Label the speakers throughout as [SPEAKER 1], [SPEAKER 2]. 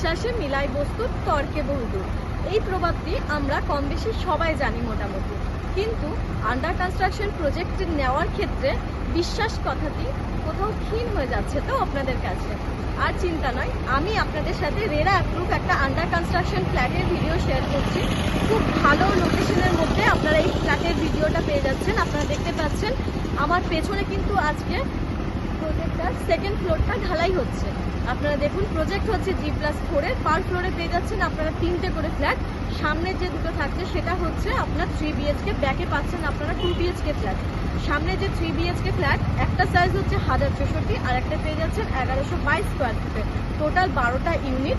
[SPEAKER 1] বিশ্বাসে মিলাই বস্তু, তর্কে বহুদূর। এই প্রবাদটি আমরা কম বেশি সবাই জানি মোটামুটি। কিন্তু আন্ডার কনস্ট্রাকশন প্রজেক্ট নেওয়ার ক্ষেত্রে বিশ্বাস কথাটি কোথাও ক্ষীণ হয়ে যাচ্ছে তো আপনাদের কাছে। আর চিন্তা নয়, আমি আপনাদের সাথে রেরা অ্যাপ্রুভ একটা আন্ডার কনস্ট্রাকশন ফ্ল্যাটের ভিডিও শেয়ার করছি। খুব ভালো লোকেশনের মধ্যে আপনারা এই ফ্ল্যাটের ভিডিওটা পেয়ে যাচ্ছেন। আপনারা দেখতে পাচ্ছেন, আমার পেছনে কিন্তু আজকে প্রজেক্টটার সেকেন্ড ফ্লোরটা ঢালাই হচ্ছে। আপনারা দেখুন প্রজেক্ট হচ্ছে জি প্লাস ফোরে পার ফ্লোরে পেয়ে যাচ্ছেন আপনারা তিনটে করে ফ্ল্যাট সামনে যে দুটো থাকছে, সেটা হচ্ছে আপনার থ্রি বিএচকে ব্যাকে পাচ্ছেন আপনারা টু বিএচকে ফ্ল্যাট সামনে যে থ্রি বিএচকে ফ্ল্যাট একটা সাইজ হচ্ছে হাজার চৌষট্টি, আর একটা পেয়ে যাচ্ছেন এগারোশো বাইশ স্কোয়ার ফিটে টোটাল বারোটা ইউনিট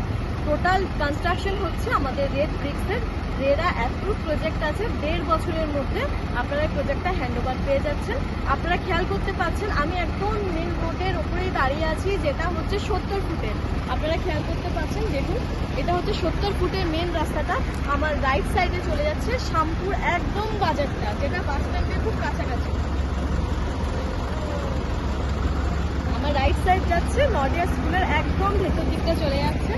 [SPEAKER 1] টোটাল কনস্ট্রাকশন হচ্ছে আমাদের রেড ব্রিক্সের রেরা অ্যাপ্রুভ প্রজেক্ট আছে। দেড় বছরের মধ্যে আপনারা প্রজেক্টটা হ্যান্ডওভার পেয়ে যাচ্ছেন। আপনারা খেয়াল করতে পাচ্ছেন, আমি একদম মেন রোডের ওপরেই দাঁড়িয়ে আছি, যেটা হচ্ছে সত্তর ফুটের। আপনারা খেয়াল করতে পাচ্ছেন, দেখুন, এটা হচ্ছে সত্তর ফুটের মেন রাস্তাটা। আমার রাইট সাইডে চলে যাচ্ছে শামপুর একদম বাজারটা, যেটা বাস স্ট্যান্ডের খুব কাছাকাছি। আমার রাইট সাইড যাচ্ছে নডিয়া স্কুলের একদম ভেতর দিকটা চলে যাচ্ছে।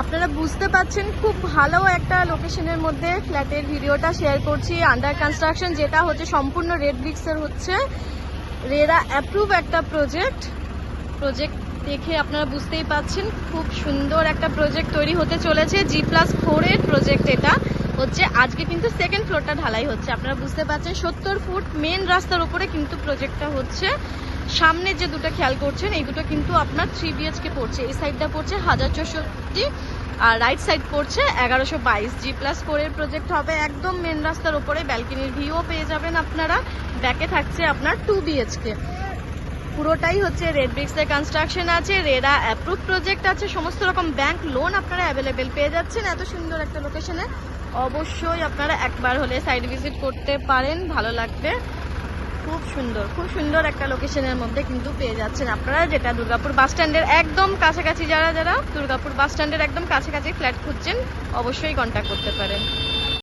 [SPEAKER 1] আপনারা বুঝতে পাচ্ছেন খুব ভালো একটা লোকেশনের মধ্যে ফ্ল্যাটের ভিডিওটা শেয়ার করছি আন্ডার কনস্ট্রাকশন যেটা হচ্ছে সম্পূর্ণ রেড ব্রিক্সের হচ্ছে। রেরা অ্যাপ্রুভ একটা প্রজেক্ট প্রজেক্ট দেখে আপনারা বুঝতেই পাচ্ছেন, খুব সুন্দর একটা প্রজেক্ট তৈরি হতে চলেছে জি প্লাস ফোরের প্রজেক্ট এটা। হচ্ছে, আজকে কিন্তু সেকেন্ড ফ্লোরটা ঢালাই হচ্ছে। আপনারা বুঝতে পারছেন, সত্তর ফুট মেন রাস্তার উপরে কিন্তু প্রজেক্টটা হচ্ছে। সামনে যে দুটো খেয়াল করছেন, এই দুটো কিন্তু আপনার থ্রি বিএচকে পড়ছে। এই সাইডটা পড়ছে হাজার চৌষট্টি, আর রাইট সাইড পড়ছে এগারোশো বাইশ। জি প্লাস ফোরের প্রজেক্ট হবে একদম মেন রাস্তার উপরে। ব্যালকনির ভিউও পেয়ে যাবেন আপনারা। ব্যাকে থাকছে আপনার টু বিএচকে পুরোটাই হচ্ছে রেড ব্রিক্সের কনস্ট্রাকশন আছে রেরা অ্যাপ্রুভ প্রজেক্ট আছে, সমস্ত রকম ব্যাংক লোন আপনারা অ্যাভেলেবেল পেয়ে যাচ্ছেন। এত সুন্দর একটা লোকেশনে অবশ্যই আপনারা একবার হলে সাইড ভিজিট করতে পারেন, ভালো লাগবে। খুব সুন্দর খুব সুন্দর একটা লোকেশনের মধ্যে কিন্তু পেয়ে যাচ্ছেন আপনারা, যেটা দুর্গাপুর বাস স্ট্যান্ডের একদম কাছাকাছি। যারা যারা দুর্গাপুর বাস স্ট্যান্ডের একদম কাছাকাছি ফ্ল্যাট খুঁজছেন, অবশ্যই কন্ট্যাক্ট করতে পারেন।